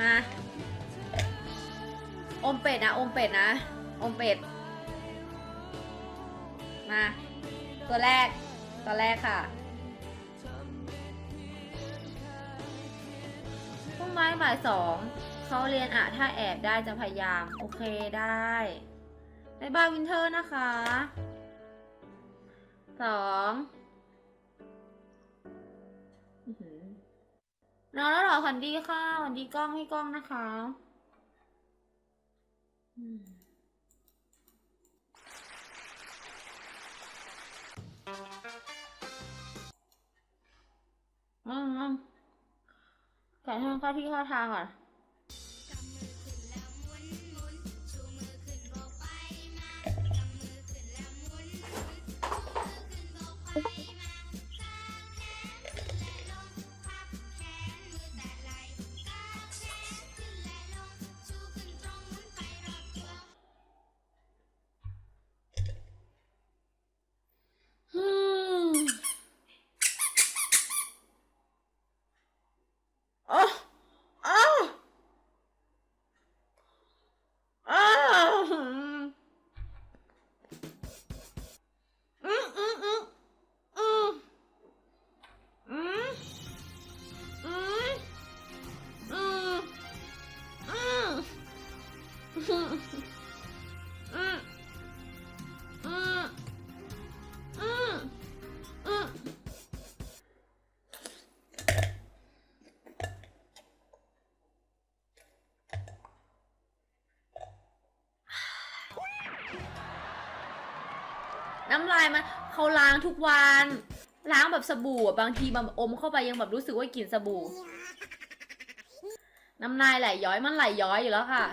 มา อมเป็ดนะ อมเป็ดนะ อมเป็ด มา ตัวแรก ตัวแรกค่ะพรุ่งไม้บ่ายสองเขาเรียนอะถ้าแอบได้จะพยายาม โอเคได้บายบายวินเทอร์นะคะสองอือหือ นอนแล้วหรอฝัสดีค่ะฝัสดีกล้องให้กล้องนะคะอืมอืมแกะให้มันเข้าที่เข้าทางก่อน น้ำลายมันเขาล้างทุกวัน ล้างแบบสบู่อะบางทีแบบอมเข้าไปยังแบบรู้สึกว่ากลิ่นสบู่ น้ำลายไหลย้อยมันไหลย้อยอยู่แล้วค่ะ